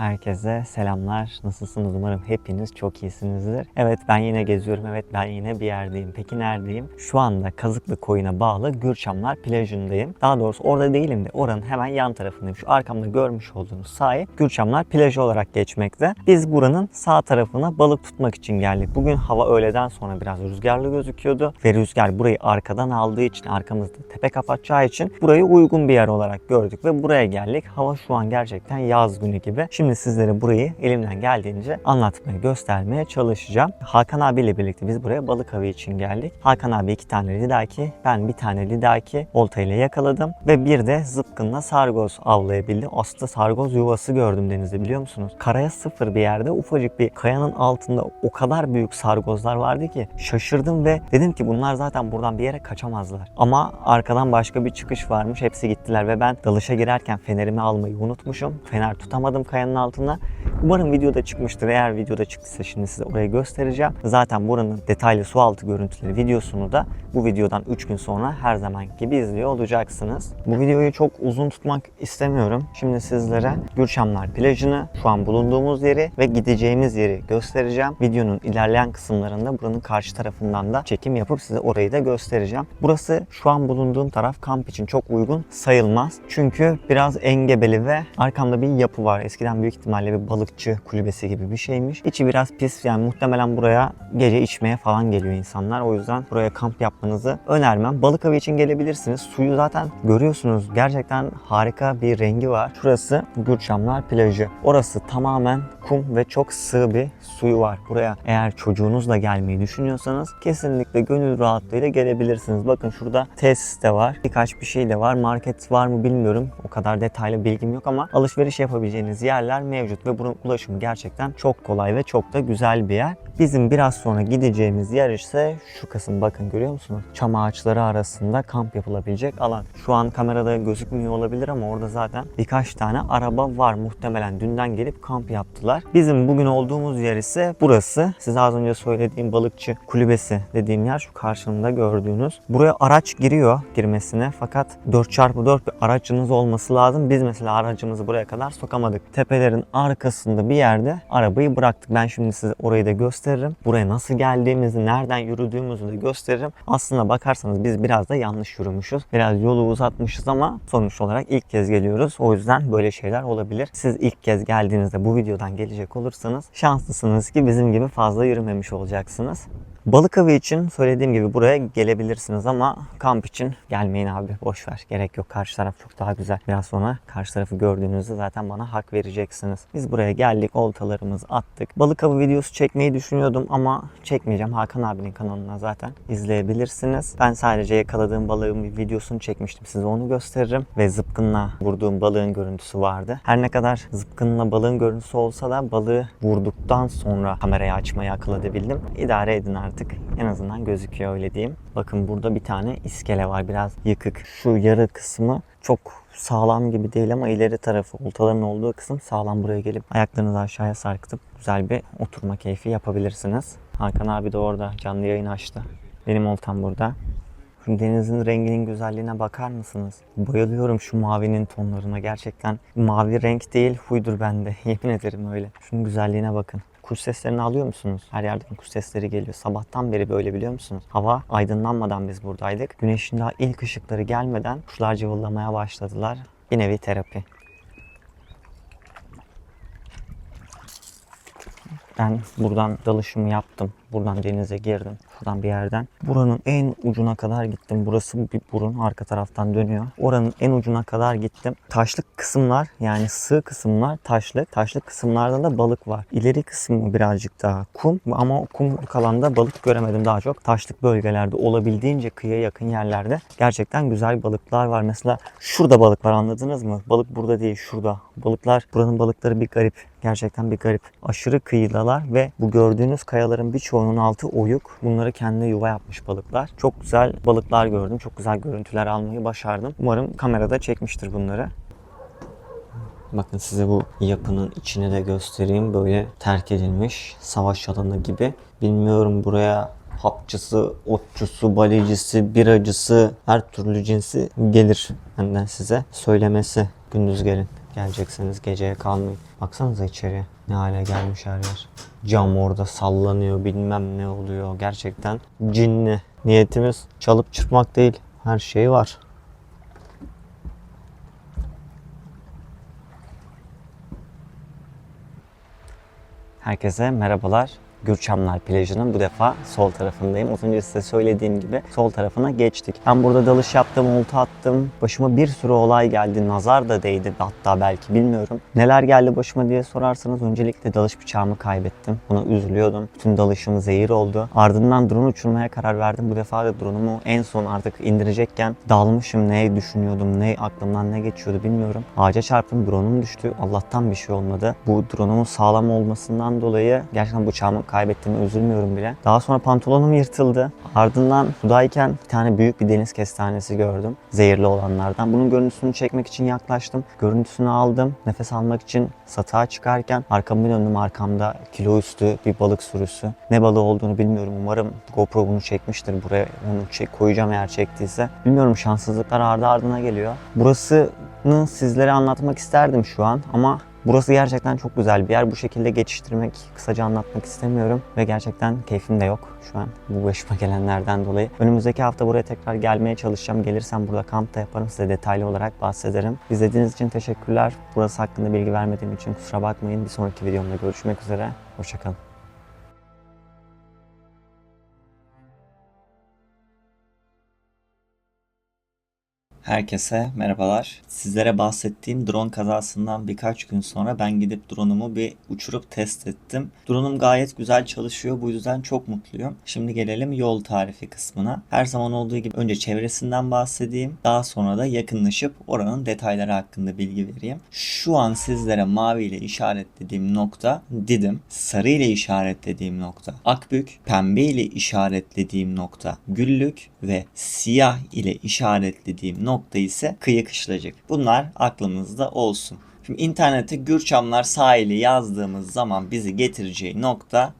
Herkese selamlar. Nasılsınız? Umarım hepiniz çok iyisinizdir. Evet ben yine geziyorum. Evet ben yine bir yerdeyim. Peki neredeyim? Şu anda Kazıklı Koyun'a bağlı Gürçamlar plajındayım. Daha doğrusu orada değilim de oranın hemen yan tarafındayım. Şu arkamda görmüş olduğunuz sahil Gürçamlar plajı olarak geçmekte. Biz buranın sağ tarafına balık tutmak için geldik. Bugün hava öğleden sonra biraz rüzgarlı gözüküyordu ve rüzgar burayı arkadan aldığı için arkamızda tepe kapatacağı için burayı uygun bir yer olarak gördük ve buraya geldik. Hava şu an gerçekten yaz günü gibi. Şimdi sizlere burayı elimden geldiğince anlatmaya, göstermeye çalışacağım. Hakan abiyle birlikte biz buraya balık avı için geldik. Hakan abi iki tane lidaki, ben bir tane lidaki oltayla yakaladım ve bir de zıpkınla sargoz avlayabildim. Aslında sargoz yuvası gördüm denizde biliyor musunuz? Karaya sıfır bir yerde ufacık bir kayanın altında o kadar büyük sargozlar vardı ki şaşırdım ve dedim ki bunlar zaten buradan bir yere kaçamazlar. Ama arkadan başka bir çıkış varmış. Hepsi gittiler ve ben dalışa girerken fenerimi almayı unutmuşum. Fener tutamadım kayanın altına. Umarım videoda çıkmıştır. Eğer videoda çıktıysa şimdi size orayı göstereceğim. Zaten buranın detaylı su altı görüntüleri videosunu da bu videodan 3 gün sonra her zaman gibi izliyor olacaksınız. Bu videoyu çok uzun tutmak istemiyorum. Şimdi sizlere Gürçamlar plajını, şu an bulunduğumuz yeri ve gideceğimiz yeri göstereceğim. Videonun ilerleyen kısımlarında buranın karşı tarafından da çekim yapıp size orayı da göstereceğim. Burası şu an bulunduğum taraf kamp için çok uygun sayılmaz. Çünkü biraz engebeli ve arkamda bir yapı var. Eskiden büyük ihtimalle bir balıkçı kulübesi gibi bir şeymiş. İçi biraz pis yani muhtemelen buraya gece içmeye falan geliyor insanlar. O yüzden buraya kamp yapmanızı önermem. Balık avı için gelebilirsiniz. Suyu zaten görüyorsunuz. Gerçekten harika bir rengi var. Şurası Gürçamlar plajı. Orası tamamen kum ve çok sığ bir suyu var. Buraya eğer çocuğunuzla gelmeyi düşünüyorsanız kesinlikle gönül rahatlığıyla gelebilirsiniz. Bakın şurada tesis de var. Birkaç bir şey de var. Market var mı bilmiyorum. O kadar detaylı bilgim yok ama alışveriş yapabileceğiniz yerler mevcut ve bunun ulaşımı gerçekten çok kolay ve çok da güzel bir yer. Bizim biraz sonra gideceğimiz yer ise şu kısım bakın görüyor musunuz? Çam ağaçları arasında kamp yapılabilecek alan. Şu an kamerada gözükmüyor olabilir ama orada zaten birkaç tane araba var. Muhtemelen dünden gelip kamp yaptılar. Bizim bugün olduğumuz yer ise burası. Size az önce söylediğim balıkçı kulübesi dediğim yer şu karşımda gördüğünüz. Buraya araç giriyor girmesine fakat 4x4 bir aracınız olması lazım. Biz mesela aracımızı buraya kadar sokamadık. Tepelerin arkasında bir yerde arabayı bıraktık. Ben şimdi size orayı da gösteririm. Buraya nasıl geldiğimizi, nereden yürüdüğümüzü de gösteririm. Aslında bakarsanız biz biraz da yanlış yürümüşüz. Biraz yolu uzatmışız ama sonuç olarak ilk kez geliyoruz. O yüzden böyle şeyler olabilir. Siz ilk kez geldiğinizde bu videodan gelecek olursanız şanslısınız ki bizim gibi fazla yürümemiş olacaksınız. Balık avı için söylediğim gibi buraya gelebilirsiniz ama kamp için gelmeyin abi boş ver. Gerek yok. Karşı taraf çok daha güzel. Biraz sonra karşı tarafı gördüğünüzde zaten bana hak vereceksiniz. Biz buraya geldik, oltalarımızı attık. Balık avı videosu çekmeyi düşünüyordum ama çekmeyeceğim. Hakan abinin kanalına zaten izleyebilirsiniz. Ben sadece yakaladığım balığın bir videosunu çekmiştim. Size onu gösteririm ve zıpkınla vurduğum balığın görüntüsü vardı. Her ne kadar zıpkınla balığın görüntüsü olsa da balığı vurduktan sonra kamerayı açmayı akıl edebildim. İdare edin artık. En azından gözüküyor öyle diyeyim. Bakın burada bir tane iskele var biraz yıkık. Şu yarı kısmı çok sağlam gibi değil ama ileri tarafı oltaların olduğu kısım sağlam buraya gelip ayaklarınızı aşağıya sarkıtıp güzel bir oturma keyfi yapabilirsiniz. Hakan abi de orada canlı yayın açtı. Benim oltam burada. Şu denizin renginin güzelliğine bakar mısınız? Bayılıyorum şu mavinin tonlarına gerçekten. Mavi renk değil huydur bende. Yemin ederim öyle. Şunun güzelliğine bakın. Kuş seslerini alıyor musunuz? Her yerden kuş sesleri geliyor. Sabahtan beri böyle biliyor musunuz? Hava aydınlanmadan biz buradaydık. Güneşin daha ilk ışıkları gelmeden kuşlar cıvıllamaya başladılar. Bir nevi terapi. Ben buradan dalışımı yaptım. Buradan denize girdim. Şuradan bir yerden. Buranın en ucuna kadar gittim. Burası bir burun. Arka taraftan dönüyor. Oranın en ucuna kadar gittim. Taşlık kısımlar yani sığ kısımlar taşlık. Taşlık kısımlarda da balık var. İleri kısmı birazcık daha kum ama o kum alanda balık göremedim daha çok. Taşlık bölgelerde olabildiğince kıyıya yakın yerlerde gerçekten güzel balıklar var. Mesela şurada balık var anladınız mı? Balık burada değil şurada. Balıklar buranın balıkları bir garip. Gerçekten bir garip. Aşırı kıyıdalar ve bu gördüğünüz kayaların birçoğunun altı oyuk. Bunları kendine yuva yapmış balıklar. Çok güzel balıklar gördüm. Çok güzel görüntüler almayı başardım. Umarım kamerada çekmiştir bunları. Bakın size bu yapının içini de göstereyim. Böyle terk edilmiş savaş alanı gibi. Bilmiyorum buraya hapçısı, otçusu, balicisi, biracısı her türlü cinsi gelir benden size söylemesi. Gündüz gelin. Gelecekseniz geceye kalmayın. Baksanıza içeri ne hale gelmiş her yer. Cam orada sallanıyor bilmem ne oluyor. Gerçekten cinli. Niyetimiz çalıp çırpmak değil. Her şey var. Herkese merhabalar. Gürçamlar plajının bu defa sol tarafındayım. Az önce size söylediğim gibi sol tarafına geçtik. Ben burada dalış yaptım, olta attım. Başıma bir sürü olay geldi. Nazar da değdi hatta belki bilmiyorum. Neler geldi başıma diye sorarsanız öncelikle dalış bıçağımı kaybettim. Buna üzülüyordum. Bütün dalışım zehir oldu. Ardından drone uçurmaya karar verdim. Bu defa da drone'umu en son artık indirecekken dalmışım. Ne düşünüyordum, ne aklımdan ne geçiyordu bilmiyorum. Ağaca çarptım, drone'um düştü. Allah'tan bir şey olmadı. Bu drone'umun sağlam olmasından dolayı gerçekten bıçağımı kaybettiğime üzülmüyorum bile. Daha sonra pantolonum yırtıldı. Ardından sudayken bir tane büyük bir deniz kestanesi gördüm. Zehirli olanlardan. Bunun görüntüsünü çekmek için yaklaştım. Görüntüsünü aldım. Nefes almak için satağa çıkarken arkamı döndüm. Arkamda kilo üstü bir balık sürüsü. Ne balığı olduğunu bilmiyorum. Umarım GoPro bunu çekmiştir. Buraya onu çek, koyacağım eğer çektiyse. Bilmiyorum şanssızlıklar ardı ardına geliyor. Burasını sizlere anlatmak isterdim şu an ama Burası gerçekten çok güzel bir yer. Bu şekilde geçiştirmek, kısaca anlatmak istemiyorum. Ve gerçekten keyfim de yok şu an bu başıma gelenlerden dolayı. Önümüzdeki hafta buraya tekrar gelmeye çalışacağım. Gelirsem burada kamp da yaparım. Size detaylı olarak bahsederim. İzlediğiniz için teşekkürler. Burası hakkında bilgi vermediğim için kusura bakmayın. Bir sonraki videomda görüşmek üzere. Hoşçakalın. Herkese merhabalar. Sizlere bahsettiğim drone kazasından birkaç gün sonra ben gidip drone'umu bir uçurup test ettim. Drone'um gayet güzel çalışıyor. Bu yüzden çok mutluyum. Şimdi gelelim yol tarifi kısmına. Her zaman olduğu gibi önce çevresinden bahsedeyim. Daha sonra da yakınlaşıp oranın detayları hakkında bilgi vereyim. Şu an sizlere mavi ile işaretlediğim nokta Didim, sarı ile işaretlediğim nokta Akbük, pembe ile işaretlediğim nokta Güllük ve siyah ile işaretlediğim nokta ise Kıyı Kışlacık. Bunlar aklımızda olsun. Şimdi internete Gürçamlar sahili yazdığımız zaman bizi getireceği nokta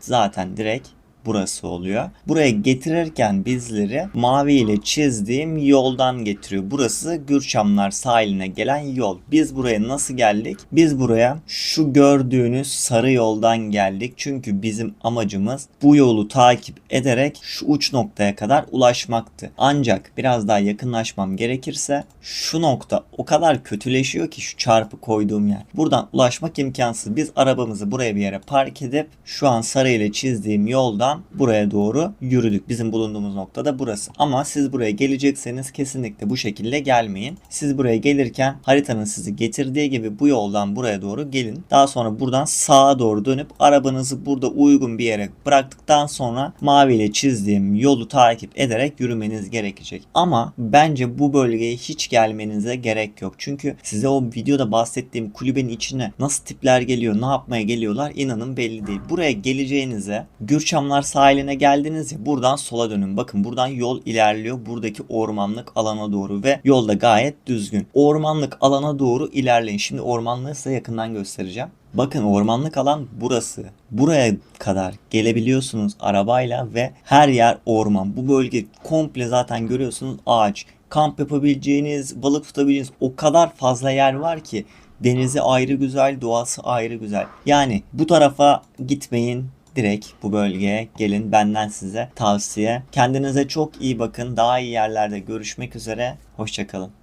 zaten direkt burası oluyor. Buraya getirirken bizleri mavi ile çizdiğim yoldan getiriyor. Burası Gürçamlar sahiline gelen yol. Biz buraya nasıl geldik? Biz buraya şu gördüğünüz sarı yoldan geldik. Çünkü bizim amacımız bu yolu takip ederek şu uç noktaya kadar ulaşmaktı. Ancak biraz daha yakınlaşmam gerekirse şu nokta o kadar kötüleşiyor ki şu çarpı koyduğum yer. Buradan ulaşmak imkansız. Biz arabamızı buraya bir yere park edip şu an sarı ile çizdiğim yoldan buraya doğru yürüdük. Bizim bulunduğumuz nokta da burası. Ama siz buraya gelecekseniz kesinlikle bu şekilde gelmeyin. Siz buraya gelirken haritanın sizi getirdiği gibi bu yoldan buraya doğru gelin. Daha sonra buradan sağa doğru dönüp arabanızı burada uygun bir yere bıraktıktan sonra mavi ile çizdiğim yolu takip ederek yürümeniz gerekecek. Ama bence bu bölgeye hiç gelmenize gerek yok. Çünkü size o videoda bahsettiğim kulübenin içine nasıl tipler geliyor, ne yapmaya geliyorlar inanın belli değil. Buraya geleceğinize Gürçamlar sahiline geldiniz ya buradan sola dönün. Bakın buradan yol ilerliyor buradaki ormanlık alana doğru ve yolda gayet düzgün. Ormanlık alana doğru ilerleyin. Şimdi ormanlığı size yakından göstereceğim. Bakın ormanlık alan burası. Buraya kadar gelebiliyorsunuz arabayla ve her yer orman. Bu bölge komple zaten görüyorsunuz ağaç. Kamp yapabileceğiniz, balık tutabileceğiniz o kadar fazla yer var ki denizi ayrı güzel, doğası ayrı güzel. Yani bu tarafa gitmeyin, direkt bu bölgeye gelin benden size tavsiye. Kendinize çok iyi bakın. Daha iyi yerlerde görüşmek üzere. Hoşçakalın.